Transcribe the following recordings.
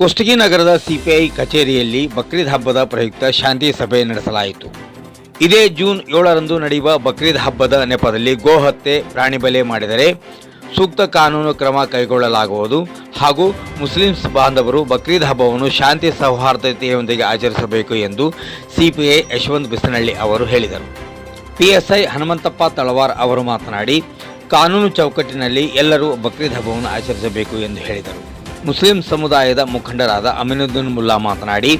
ಕುಷ್ಟಗಿ ನಗರದ ಸಿಪಿಐ ಕಚೇರಿಯಲ್ಲಿ ಬಕ್ರೀದ್ ಹಬ್ಬದ ಪ್ರಯುಕ್ತ ಶಾಂತಿ ಸಭೆ ನಡೆಸಲಾಯಿತು. ಇದೇ ಜೂನ್ ಏಳರಂದು ನಡೆಯುವ ಬಕ್ರೀದ್ ಹಬ್ಬದ ನೆಪದಲ್ಲಿ ಗೋ ಹತ್ಯೆ ಪ್ರಾಣಿ ಬಲೆ ಮಾಡಿದರೆ ಸೂಕ್ತ ಕಾನೂನು ಕ್ರಮ ಕೈಗೊಳ್ಳಲಾಗುವುದು ಹಾಗೂ ಮುಸ್ಲಿಮ್ಸ್ ಬಾಂಧವರು ಬಕ್ರೀದ್ ಹಬ್ಬವನ್ನು ಶಾಂತಿ ಸೌಹಾರ್ದತೆಯೊಂದಿಗೆ ಆಚರಿಸಬೇಕು ಎಂದು ಸಿಪಿಐ ಯಶವಂತ್ ಬಿಸನಳ್ಳಿ ಅವರು ಹೇಳಿದರು. ಪಿಎಸ್ಐ ಹನುಮಂತಪ್ಪ ತಳವಾರ್ ಅವರು ಮಾತನಾಡಿ, ಕಾನೂನು ಚೌಕಟ್ಟಿನಲ್ಲಿ ಎಲ್ಲರೂ ಬಕ್ರೀದ್ ಹಬ್ಬವನ್ನು ಆಚರಿಸಬೇಕು ಎಂದು ಹೇಳಿದರು. ಮುಸ್ಲಿಂ ಸಮುದಾಯದ ಮುಖಂಡರಾದ ಅಮಿನುದ್ದೀನ್ ಮುಲ್ಲಾ ಮಾತನಾಡಿ,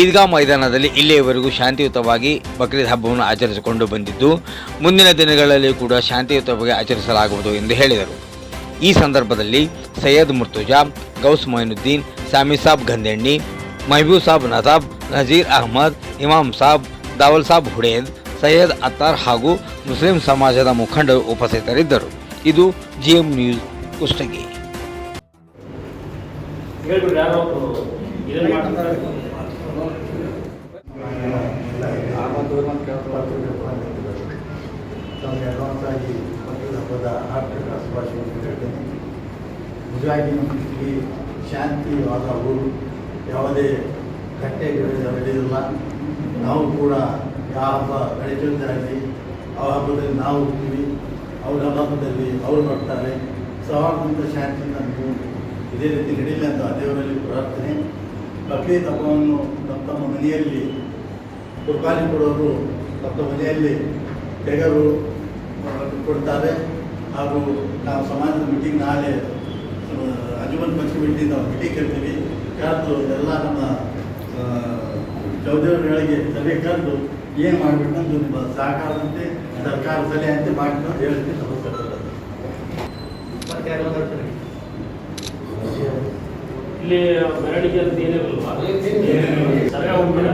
ಈದ್ಗಾ ಮೈದಾನದಲ್ಲಿ ಇಲ್ಲಿಯವರೆಗೂ ಶಾಂತಿಯುತವಾಗಿ ಬಕ್ರೀದ್ ಹಬ್ಬವನ್ನು ಆಚರಿಸಿಕೊಂಡು ಬಂದಿದ್ದು, ಮುಂದಿನ ದಿನಗಳಲ್ಲಿ ಕೂಡ ಶಾಂತಿಯುತವಾಗಿ ಆಚರಿಸಲಾಗುವುದು ಎಂದು ಹೇಳಿದರು. ಈ ಸಂದರ್ಭದಲ್ಲಿ ಸೈಯದ್ ಮುರ್ತುಜಾ, ಗೌಸ್ ಮೊಯಿನುದ್ದೀನ್ ಸಾಮಿ ಸಾಬ್ ಗಂದೆಣ್ಣಿ ಮಹಬೂಬ್ ಸಾಬ್ ನಜಾಬ್, ನಜೀರ್ ಅಹಮದ್, ಇಮಾಮ್ ಸಾಬ್, ದಾವಲ್ ಸಾಬ್ ಹುಡೇದ್, ಸೈಯದ್ ಅತ್ತಾರ್ ಹಾಗೂ ಮುಸ್ಲಿಂ ಸಮಾಜದ ಮುಖಂಡರು ಉಪಸ್ಥಿತರಿದ್ದರು. ಇದು ಜಿಎಂ ನ್ಯೂಸ್ ಕುಷ್ಟಗಿ. ಹೇಳ್ಬಿಡ್ರಿ ಯಾರೋ ಒಬ್ರು ಇದನ್ನ ಮಾಡ್ತಾರೆ ತಮಗೆ ಅಡ್ವಾನ್ಸ್ ಆಗಿ ಬಕ್ರೀದ್ ಹಬ್ಬದ ಆರ್ಥಿಕ ಶುಭಾಶಯವನ್ನು ಹೇಳ್ತೇನೆ ನಿಜವಾಗಿ ಇಲ್ಲಿ ಶಾಂತಿವಾದ ಊರು ಯಾವುದೇ ಕಟ್ಟೆ ನಡೆದಿಲ್ಲ. ನಾವು ಕೂಡ ಯಾವ ಹಬ್ಬ ನಡೆಯುವುದಾಗಲಿ ಆ ಹಬ್ಬದಲ್ಲಿ ನಾವು ಹೋಗ್ತೀವಿ ಅವ್ರ ಹಬ್ಬದಲ್ಲಿ ಅವರು ನೋಡ್ತಾರೆ. ಸೌಹಾರ್ದದಿಂದ ಶಾಂತಿಯಿಂದ ಇದೇ ರೀತಿ ನಡೀಲಿ ಅಂತ ದೇವರಲ್ಲಿ ಪ್ರಾರ್ಥನೆ. ಬಕ್ರೀದ್ ಹಬ್ಬವನ್ನು ತಮ್ಮ ತಮ್ಮ ಮನೆಯಲ್ಲಿ ಕುರ್ಬಾನಿ ಕೊಡೋರು ತಮ್ಮ ಮನೆಯಲ್ಲಿ ತೆಗರು ಕೊಡ್ತಾರೆ. ಹಾಗೂ ನಾವು ಸಮಾಜದ ಮೀಟಿಂಗ್ ನಾಳೆ ಅಜುಮನ್ ಪಂಚಮಿಟ್ಟಿ ನಾವು ಮೀಟಿಂಗ್ ಕರಿತೀವಿ. ಕರೆದು ಎಲ್ಲ ನಮ್ಮ ಚೌಧರಿಗಳಿಗೆ ಸಭೆ ಕರೆದು ಏನು ಮಾಡಬೇಕಂದು ನಿಮ್ಮ ಸಹಕಾರದಂತೆ ಸರ್ಕಾರ ಸಲಹೆಯಂತೆ ಅಂತ ಹೇಳ್ತೀನಿ ನಮಸ್ಕಾರ. ಇಲ್ಲಿ ಮೆರವಣಿಗೆ ಅಂತ ಏನಿರಲ್ವಾ ಸರಿಯಾಗಿ ಹೋಗ್ತೀರಾ?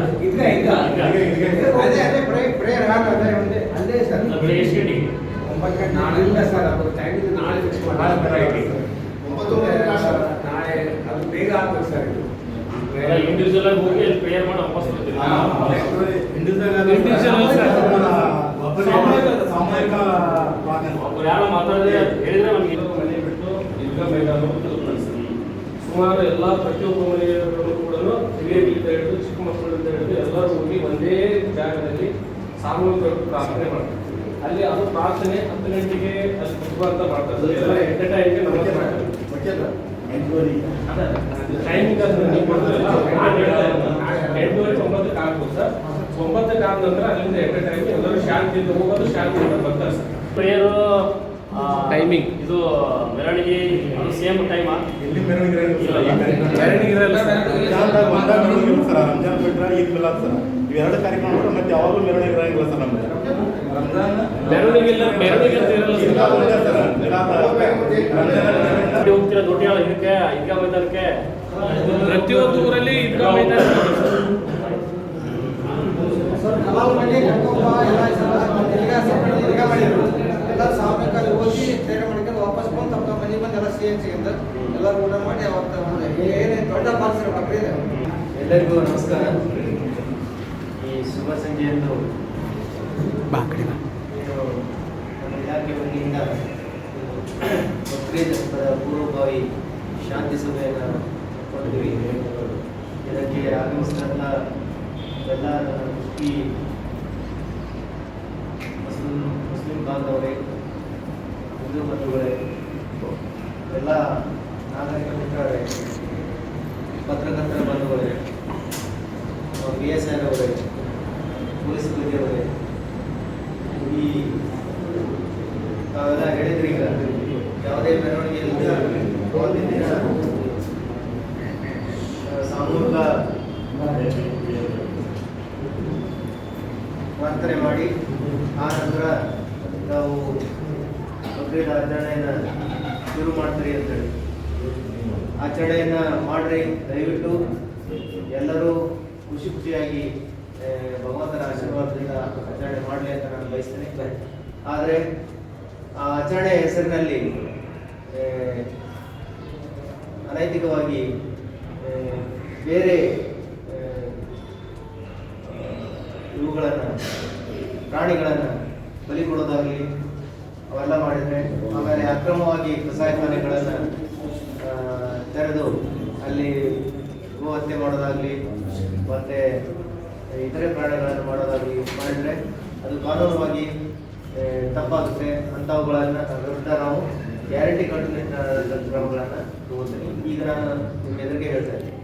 ಅದೇ ಅದೇ ಪ್ರೇ- ಪ್ರೇಯರ್ ಹಾಲ್ ಅದೇ ಒಂದೇ ಅಲ್ಲೇ ಸರ್. ಬೆಳಿಗ್ಗೆ ಎಷ್ಟು ಗಂಟೆಗೆ? ಒಂಬತ್ತು ಗಂಟೆ ನಾಳೆ ಇಲ್ಲ ಸರ್ ಅದು ಟೈಮ್ ಇದು ನಾಳೆ ಫಿಕ್ಸ್ ಮಾಡಿ ಒಂಬತ್ತು ಸರ್ ನಾಳೆ ಅದು ಬೇಗ ಆಗ್ಬೇಕು ಸರ್ ಇದು. ಇಂಡಿವಿಜುವಲ್ ಆಗಿ ಹೋಗಿ ಅಲ್ಲಿ ಪ್ರೇಯರ್ ಮಾಡಿ ವಾಪಸ್ ಬರ್ತೀವಿ ಸಾಮೂಹಿಕ ಒಬ್ರು ಯಾರೋ ಮಾತಾಡಿದ್ರೆ ಹೇಳಿದ್ರೆ ನಮಗೆ ಮನೆ ಬಿಟ್ಟು ಈದ್ಗಾ ಮೈದಾನ ತಲುಪಿಸ್ತೀವಿ ಸುಮಾರು ಎಲ್ಲ ಪ್ರತಿಯೊಬ್ಬ ಮನೆಯವರು ಕೂಡ ಹಿರಿಯರಿಂದ ಹಿಡಿದು ಚಿಕ್ಕ ಮಕ್ಕಳಿಂದ ಹಿಡಿದು ಎಲ್ಲರೂ ಹೋಗಿ ಒಂದೇ ಜಾಗದಲ್ಲಿ ಸಾಮೂಹಿಕ ಪ್ರಾರ್ಥನೆ ಮಾಡ್ತಾರೆ. ಅಲ್ಲಿ ಅದು ಪ್ರಾರ್ಥನೆ ಹತ್ತು ಗಂಟೆಗೆ ಅಲ್ಲಿ ಅಂತ ಮಾಡ್ತಾರೆ. ಎಲ್ಲ ಎಂಟರ್ಟೈನ್ಗೆ ಟೈಮ್ಗೆ ನಮಸ್ತೆ ಮಾಡ್ತಾರೆ ಟೈಮಿಂಗ್ ಅದು ನೀವು ಕೊಡ್ತೀರಲ್ಲ. ಎಂಟೂವರೆ ಒಂಬತ್ತಕ್ಕೆ ಆಗ್ಬೋದು ಸರ್. ಒಂಬತ್ತಕ್ಕೆ ಆದ ನಂತರ ಅಲ್ಲಿಂದ ಎಂಟರ್ಟೈನ್ಗೆ ಎಲ್ಲರೂ ಶಾಂತಿಯಿಂದ ಹೋಗೋದು ಶಾಂತಿಯಿಂದ ಬರ್ತಾರೆ ಸರ್. ಪ್ರೇಯರು ಟೈಮಿಂಗ್ ಇದು ಮೆರವಣಿಗೆ ಸೇಮ್ ಟೈಮ್ ಎಲ್ಲಿ ಮೆರವಣಿಗೆ ಇರಂಗಿಲ್ಲ. ಇಲ್ಲ, ಮೆರವಣಿಗೆ ಮೆರವಣಿಗೆ ಸರ್ ರಂಜಾನ್ ಬಿಟ್ರೆ ಈದ್ ಮಿಲಾದ್ ಸರ್. ಇವೆರಡು ಕಾರ್ಯಕ್ರಮ ಮತ್ತೆ ಯಾವಾಗಲೂ ಮೆರವಣಿಗೆ ಇರಂಗಿಲ್ಲ ಸರ್ ನಮ್ಗೆ. ರಂಜಾನ್ ಮೆರವಣಿಗೆ ಹೋಗ್ತೀರಾ ದೊಡ್ಡ ಇದಕ್ಕೆ ಈದ್ಗಾ ಮೈದಾನಕ್ಕೆ? ಪ್ರತಿಯೊಂದು ಊರಲ್ಲಿ ಈದ್ಗಾ ಮೈದಾನ ಸರ್. ಎಲ್ಲ ತಿರ್ಗಾ separate ತಿರ್ಗಾ ಮಾಡಿದ್ರು ಎಲ್ಲ ಸಾಮೂಹಿಕ ಅಲ್ಲಿ ಹೋಗಿ ಪ್ರೇಯರ್ ಮಾಡ್ಕೊಂಡು ವಾಪಸ್ ಬಂದು ತಮ್ಮ ತಮ್ಮ ಮನೆಗೆ ಬಂದು ಎಲ್ಲ ಸಿಹಿ ಸಿಗಿಂದ ಎಲ್ಲರೂ ಊಟ ಮಾಡಿ ಅವತ್ತು ಒಂದು ಏನೇ ದೊಡ್ಡ ಪಾಲ್ಸಿರೋ ಬಕ್ರೀದ್ ಎಲ್ಲರಿಗೂ ನಮಸ್ಕಾರ. ಈ ಶುಭ ಸಂಜೆಯಂದು ನಮ್ಮ ಇಲಾಖೆ ವತಿಯಿಂದ ಬಕ್ರೀದ್ ಹಬ್ಬದ ಪೂರ್ವಭಾವಿ ಶಾಂತಿ ಸಭೆಯನ್ನು ಕೊಟ್ಟಿದ್ವಿ ಇದಕ್ಕೆ ಆಗಮಿಸಿದಂಥ ಎಲ್ಲ ಮುಸ್ಲಿಂ ಮುಸ್ಲಿಂ ಬಾಂಧವರೇ ಹಿಂದೂ ಬಂಧುಗಳೇ ಎಲ್ಲ ನಾಗರಿಕ ಮಿತ್ರರೇ ಪತ್ರಕರ್ತರ ಬಂಧುಗಳೇ ಬಿ ಎಸ್ ಆರ್ ಅವರೇ ಪೊಲೀಸ್ ಅವರೇ ಈ ತಾವೆಲ್ಲ ಹೇಳಿದ್ರಿ ಈಗ. ಯಾವುದೇ ಮೆರವಣಿಗೆ ಇಲ್ಲದೆ ಅವತ್ತಿನ ದಿನ ಸಾಮೂಹಿಕ ಪ್ರಾರ್ಥನೆ ಮಾಡಿ. ಆ ನಂತರ ನಾವು ಬಕ್ರೀದ್ ಆಚರಣೆಯನ್ನು ಶುರು ಮಾಡ್ತೀರಿ ಅಂತೇಳಿ. ಆಚರಣೆಯನ್ನು ಮಾಡ್ರಿ. ದಯವಿಟ್ಟು ಎಲ್ಲರೂ ಖುಷಿ ಖುಷಿಯಾಗಿ ಭಗವಂತನ ಆಶೀರ್ವಾದದಿಂದ ಆಚರಣೆ ಮಾಡಲಿ ಅಂತ ನಾನು ಬಯಸ್ತೇನೆ. ಆದರೆ ಆ ಆಚರಣೆ ಹೆಸರಿನಲ್ಲಿ ಅನೈತಿಕವಾಗಿ ಬೇರೆ ಇವುಗಳನ್ನು, ಪ್ರಾಣಿಗಳನ್ನು ಬಲಿ ಕೊಡೋದಾಗಲಿ ಅವೆಲ್ಲ ಮಾಡಿದರೆ ಆಮೇಲೆ ಅಕ್ರಮವಾಗಿ ಕಸಾಯಿಖಾನೆಗಳನ್ನು ತೆರೆದು ಅಲ್ಲಿ ಗೋ ಹತ್ಯೆ ಮಾಡೋದಾಗಲಿ, ಮತ್ತು ಇತರೆ ಪ್ರಾಣಿಗಳನ್ನು ಮಾಡೋದಾಗಲಿ ಮಾಡಿದರೆ ಅದು ಕಾನೂನುವಾಗಿ ತಪ್ಪಾಗುತ್ತೆ. ಅಂಥವುಗಳನ್ನು ವಿರುದ್ಧ ನಾವು ಗ್ಯಾರಂಟಿ ಕಟ್ಟುನಿಟ್ಟಿನ ಕ್ರಮಗಳನ್ನು ತಗೋತೀನಿ ಈಗ ನಾನು ನಿಮ್ಮ ಎದುರಿಗೆ ಹೇಳ್ತಾ ಇದ್ದೀನಿ.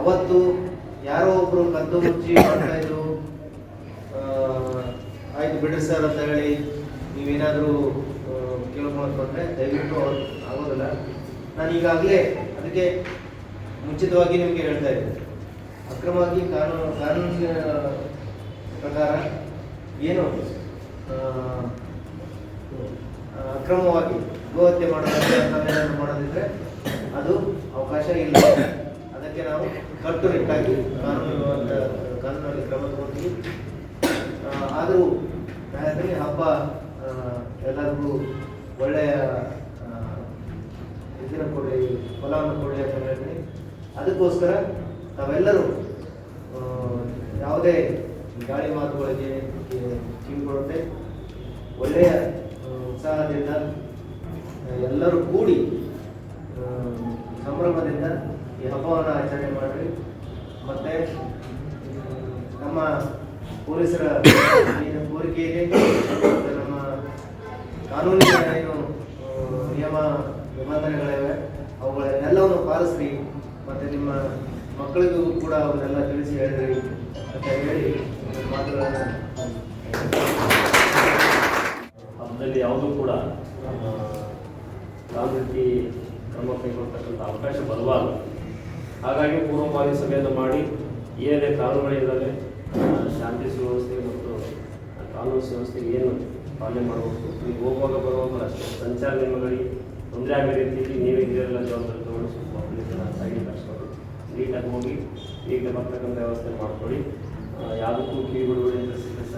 ಅವತ್ತು ಯಾರೋ ಒಬ್ಬರು ಕದ್ದು ಮುಚ್ಚಿ ಮಾಡ್ತಾ ಇದ್ರು ಆಯ್ತು ಬಿಡ್ರಿ ಸರ್ ಅಂತ ಹೇಳಿ ನೀವೇನಾದರೂ ಕೇಳ್ಕೊಂಡ್ರೆ ದಯವಿಟ್ಟು ಅವ್ರು ಆಗೋದಿಲ್ಲ. ನಾನು ಈಗಾಗಲೇ ಅದಕ್ಕೆ ಮುಂಚಿತವಾಗಿ ನಿಮಗೆ ಹೇಳ್ತಾ ಇದ್ದೆ ಅಕ್ರಮವಾಗಿ ಕಾನೂನು ಕಾನೂನಿನ ಪ್ರಕಾರ ಏನು ಅಕ್ರಮವಾಗಿ ಗೋಹತ್ಯೆ ಅಥವಾ ಮಾಡೋದಿದ್ರೆ ಅದು ಅವಕಾಶ ಇಲ್ಲ. ಅದಕ್ಕೆ ನಾವು ಕಟ್ಟುನಿಟ್ಟಾಗಿ ಕಾನೂನು ಅಂತ ಕಾನೂನಲ್ಲಿ ಕ್ರಮ ತಗೊಳ್ತೀವಿ ಆದರೂ ಹಬ್ಬ ಎಲ್ಲರಿಗೂ ಒಳ್ಳೆಯ ಇದನ್ನು ಕೊಡಿ, ಫಲವನ್ನು ಕೊಡಿ ಅಂತ ಹೇಳ್ತೀನಿ. ಅದಕ್ಕೋಸ್ಕರ ನಾವೆಲ್ಲರೂ ಯಾವುದೇ ಗಾಳಿ ಮಾತುಗಳಿಗೆ ಕಿವಿಗೊಡದೆ ಒಳ್ಳೆಯ ಉತ್ಸಾಹದಿಂದ, ಎಲ್ಲರೂ ಕೂಡಿ ಸಂಭ್ರಮದಿಂದ ಈ ಹಬ್ಬವನ್ನು ಆಚರಣೆ ಮಾಡಿರಿ. ಮತ್ತು ನಮ್ಮ ಪೊಲೀಸರ ಏನು ಕಾನೂನಿನ ಏನು ನಿಯಮ, ನಿಬಂಧನೆಗಳಿವೆ ಅವುಗಳನ್ನೆಲ್ಲವನ್ನು ಪಾಲಿಸ್ರಿ, ಮತ್ತು ನಿಮ್ಮ ಮಕ್ಕಳಿಗೂ ಕೂಡ ಅವನ್ನೆಲ್ಲ ತಿಳಿಸಿ ಹೇಳಿದ್ರಿ ಅಂತ ಹೇಳಿ ಮಾತುಗಳನ್ನು ಅದರಲ್ಲಿ ಯಾವುದೂ ಕೂಡ ರೀತಿ ಕ್ರಮ ಕೈಗೊಳ್ತಕ್ಕಂಥ ಅವಕಾಶ ಬರಬಾರದು. ಹಾಗಾಗಿ ಪೂರ್ವಭಾವಿ ಸಭೆಯನ್ನು ಮಾಡಿ, ಏನೇ ಕಾನೂನುಗಳಿದ್ದಾವೆ ಶಾಂತಿ ಸುವ್ಯವಸ್ಥೆ ಮತ್ತು ಕಾನೂನು ಸುವ್ಯವಸ್ಥೆಗೆ ಏನು ಪಾಲನೆ ಮಾಡಬೇಕು ನೀವು ಹೋಗುವಾಗ ಬರುವಾಗ ಅಷ್ಟೇ ಸಂಚಾರ ನಿಯಮಗಳಿಗೆ ತೊಂದರೆ ಆಗೋ ರೀತಿಯಲ್ಲಿ ನೀವೇ ಇದೆಲ್ಲ ಜವಾಬ್ದಾರಿ ತಗೊಂಡು ಸ್ವಲ್ಪ ಮಕ್ಕಳಿಗೆಲ್ಲ ಸೈಡ್ ಕಳಿಸ್ಕೊಂಡು ನೀಟಾಗಿ ಹೋಗಿ ನೀಟಾಗಿ ಬರ್ತಕ್ಕಂಥ ವ್ಯವಸ್ಥೆ ಮಾಡ್ಕೊಳ್ಳಿ ಯಾವುದಕ್ಕೂ ಕಿವಿಗೊಡುವಳಿ ಅಂತ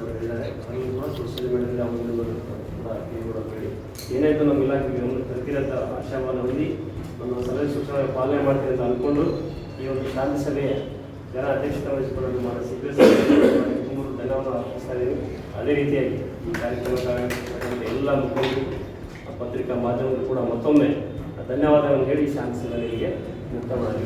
ಹೇಳಿದ್ದಾರೆ ಅಲ್ಲಿ ಕೂಡ ಸೋಷಿಯಲ್ ಮೀಡಿಯಾದಲ್ಲಿ ಅವುಗಳು ಕೂಡ ಹೇಳಿ ಏನಾಯಿತು ನಮ್ಮ ಇಲಾಖೆಗೆ ಒಂದು ಪ್ರತಿರತ ಆಶಾವಾದ ಹೊಂದಿ ಒಂದು ಸಲಹೆ ಸೂಚನೆ ಪಾಲನೆ ಮಾಡ್ತೀವಿ ಅಂತ ಅಂದ್ಕೊಂಡು ಈ ಒಂದು ಶಾಂತಿ ಸಭೆಯ ಜನ ಅಧ್ಯಕ್ಷತೆ ವಹಿಸಿಕೊಳ್ಳಲು ಮಾಡಿ ತುಂಬ ಧನ್ಯವಾದ ಅರ್ಪಿಸ್ತಾ ಇದ್ದೀವಿ ಅದೇ ರೀತಿಯಾಗಿ ಈ ಕಾರ್ಯಕ್ರಮಕ್ಕೆ ಎಲ್ಲ ಮುಖಂಡರು ಪತ್ರಿಕಾ ಮಾಧ್ಯಮಗಳು ಕೂಡ ಮತ್ತೊಮ್ಮೆ ಧನ್ಯವಾದಗಳನ್ನು ಹೇಳಿ ಶಾಂತಿಸಿದ ನಿಮಗೆ ಮುಕ್ತವಾಗಿ